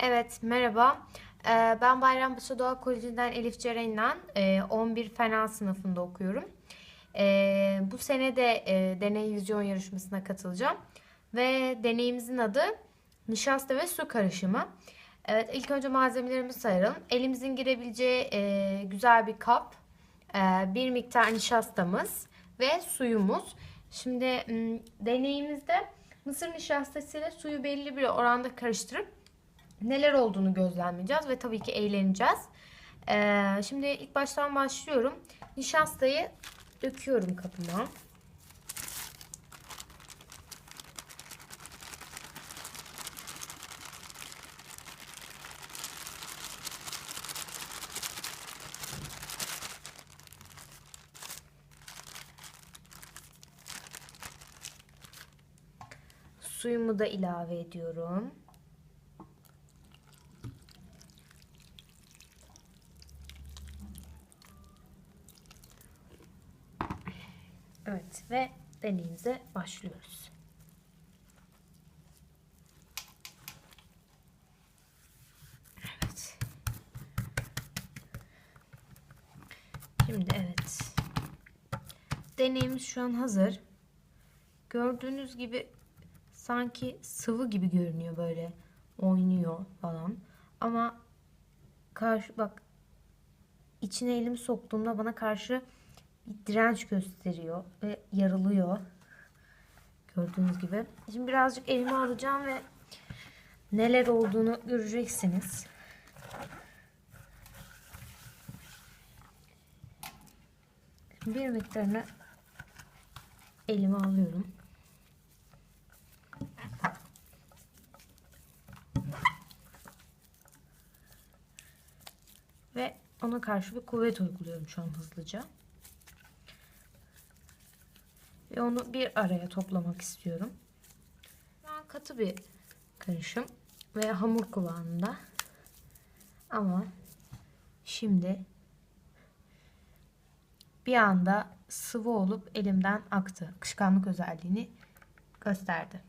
Evet, merhaba. Ee, Ben Bayrampaşa Doğa Koleji'nden Elif Ceren'le e, 11 Fena sınıfında okuyorum. Ee, Bu sene de e, deney vizyon yarışmasına katılacağım. Ve deneyimizin adı nişasta ve su karışımı. Evet, ilk önce malzemelerimizi sayalım. Elimizin girebileceği e, güzel bir kap, e, bir miktar nişastamız ve suyumuz. Şimdi deneyimizde mısır nişastasıyla suyu belli bir oranda karıştırıp neler olduğunu gözlemleyeceğiz ve tabii ki eğleneceğiz. Ee, şimdi ilk baştan başlıyorum. Nişastayı döküyorum kapıma. Suyumu da ilave ediyorum. Evet ve deneyimize başlıyoruz. Evet. Şimdi evet. Deneyimiz şu an hazır. Gördüğünüz gibi sanki sıvı gibi görünüyor böyle oynuyor falan. Ama karşı bak içine elimi soktuğumda bana karşı bir direnç gösteriyor ve yarılıyor. Gördüğünüz gibi. Şimdi birazcık elime alacağım ve neler olduğunu göreceksiniz. Bir miktarını elime alıyorum. Ve ona karşı bir kuvvet uyguluyorum şu an hızlıca. Ve onu bir araya toplamak istiyorum. Şu katı bir karışım ve hamur kıvamında. Ama şimdi bir anda sıvı olup elimden aktı. Akışkanlık özelliğini gösterdi.